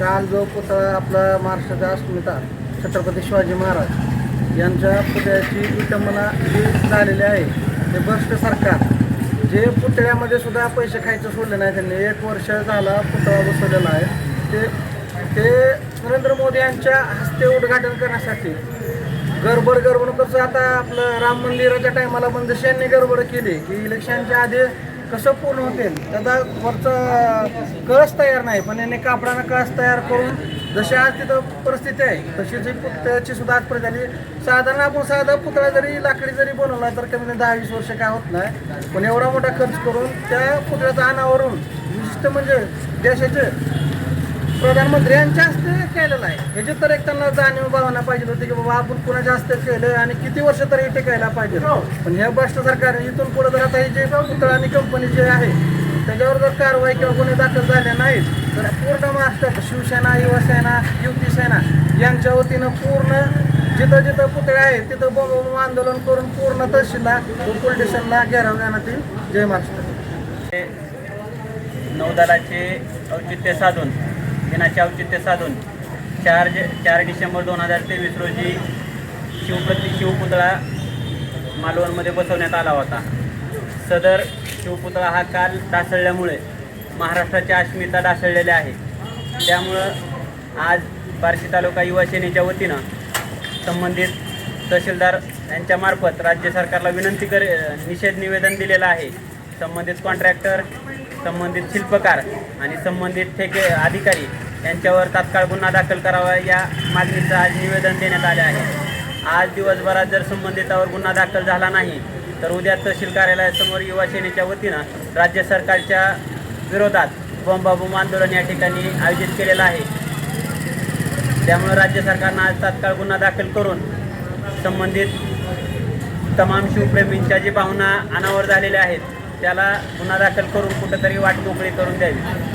काल जो पुतळा आपला महाराष्ट्राचा अस्मिता छत्रपती शिवाजी महाराज यांच्या पुतळ्याची विटंबना जी झालेली आहे ते भ्रष्ट सरकार. जे पुतळ्यामध्ये सुद्धा पैसे खायचं सोडले नाही त्यांनी एक वर्ष झाला पुतळा बसवलेला आहे. ते ते नरेंद्र मोदी यांच्या हस्ते उद्घाटन करण्यासाठी गडबड गडबड कसं आता आपलं राम मंदिराच्या टायमाला पण जशी यांनी गडबड केली की इलेक्शनच्या आधी कसं पूर्ण होतील त्याचा वरचं कळस तयार नाही पण याने कापडानं कळस तयार करून जशी आज तिथं परिस्थिती आहे तशी जी त्याची सुद्धा आज झाली साधारण आपण साधा पुतळा जरी लाकडी जरी बनवला तर कमी कमी दहा वीस वर्ष काय होत नाही. पण एवढा मोठा खर्च करून त्या पुतळ्याचं अनावरून विशिष्ट म्हणजे देशाचे प्रधानमंत्री यांच्या हस्ते केलेलं आहे. ह्याची तर एक त्यांना जाणीव भावना पाहिजे होती की बाबा आपण कुणाच्या हस्ते केलं आणि किती वर्ष तरी टिकायला पाहिजे. पण ह्या भ्रष्ट सरकारने इथून पुढे जर आता ही जे पुतळा आणि कंपनी जे आहे त्याच्यावर जर कारवाई किंवा कोणी दाखल झाल्या नाहीत तर पूर्ण महाराष्ट्रात शिवसेना युवासेना युती सेना यांच्या वतीनं पूर्ण जिथं जिथं पुतळे आहेत तिथं बोंब बोंब आंदोलन करून पूर्ण तहसीलला पोलीस स्टेशनला घेराव घेण्यात येईल. जय महाराष्ट्र. नौदलाचे औचित्य साधून दिनाचे औचित्य साधून चार जे चार डिसेंबर दोन हजार तेवीस रोजी शिवप्रति शिवपुतळा मालवणमध्ये बसवण्यात आला होता. सदर शिवपुतळा हा काल ढासळल्यामुळे महाराष्ट्राची अस्मिता ढासळलेली आहे त्यामुळं आज बार्शी तालुका युवा सेनेच्या वतीनं संबंधित तहसीलदार यांच्यामार्फत राज्य सरकारला विनंती कर निषेध निवेदन दिलेलं आहे. संबंधित कॉन्ट्रॅक्टर संबंधित शिल्पकार आणि संबंधित ठेके अधिकारी यांच्यावर तात्काळ गुन्हा दाखल करावा या मागणीचं आज निवेदन देण्यात आले आहे. आज दिवसभरात जर संबंधितावर गुन्हा दाखल झाला नाही तर उद्या तहसील कार्यालयासमोर युवा सेनेच्या वतीनं राज्य सरकारच्या विरोधात बॉम्बाबोंब आंदोलन या ठिकाणी आयोजित केलेलं आहे. त्यामुळे राज्य सरकारनं आज तात्काळ गुन्हा दाखल करून संबंधित तमाम शिवप्रेमींच्या जी भावना अनावर झालेल्या आहेत त्याला गुन्हा दाखल करून कुठंतरी वाट मोकळी करून द्यावी.